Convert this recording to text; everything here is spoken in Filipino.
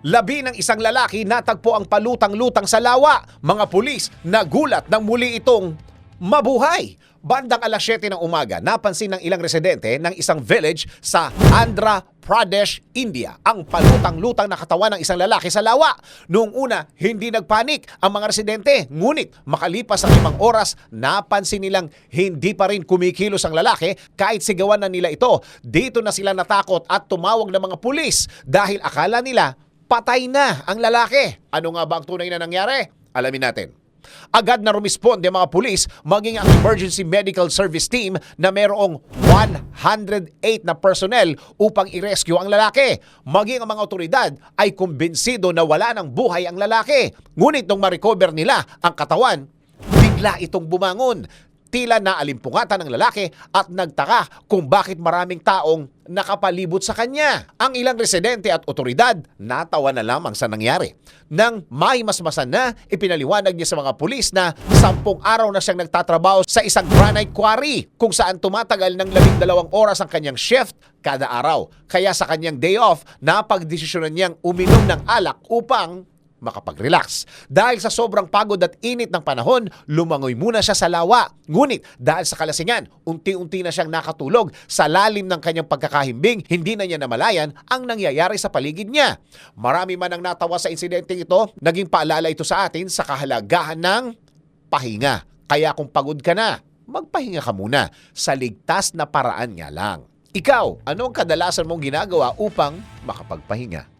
Labi ng isang lalaki natagpo ang palutang-lutang sa lawa. Mga pulis nagulat nang muli itong mabuhay. Bandang alas 7 ng umaga, napansin ng ilang residente ng isang village sa Andhra Pradesh, India ang palutang-lutang na katawan ng isang lalaki sa lawa. Noong una, hindi nagpanik ang mga residente. Ngunit makalipas ang limang oras, napansin nilang hindi pa rin kumikilos ang lalaki kahit sigawan na nila ito. Dito na sila natakot at tumawag ng mga pulis dahil akala nila patay na ang lalaki. Ano nga ba ang tunay na nangyari? Alamin natin. Agad na rumisponde ang mga pulis maging ang emergency medical service team na mayroong 108 na personnel upang i-rescue ang lalaki. Maging ang mga otoridad ay kumbinsido na wala ng buhay ang lalaki. Ngunit nung ma-recover nila ang katawan, bigla itong bumangon. Tila naalimpungatan ng lalaki at nagtaka kung bakit maraming taong nakapalibot sa kanya. Ang ilang residente at otoridad natawa na lamang sa nangyari. Nang may masmasan na, ipinaliwanag niya sa mga pulis na sampung araw na siyang nagtatrabaho sa isang granite quarry kung saan tumatagal ng labing dalawang oras ang kanyang shift kada araw. Kaya sa kanyang day off, napagdesisyonan niyang uminom ng alak upang makapag-relax. Dahil sa sobrang pagod at init ng panahon, lumangoy muna siya sa lawa. Ngunit dahil sa kalasingan, unti-unti na siyang nakatulog sa lalim ng kanyang pagkakahimbing, hindi na niya namalayan ang nangyayari sa paligid niya. Marami man ang natawa sa insidenteng ito, naging paalala ito sa atin sa kahalagahan ng pahinga. Kaya kung pagod ka na, magpahinga ka muna sa ligtas na paraan nga lang. Ikaw, ano ang kadalasan mong ginagawa upang makapagpahinga?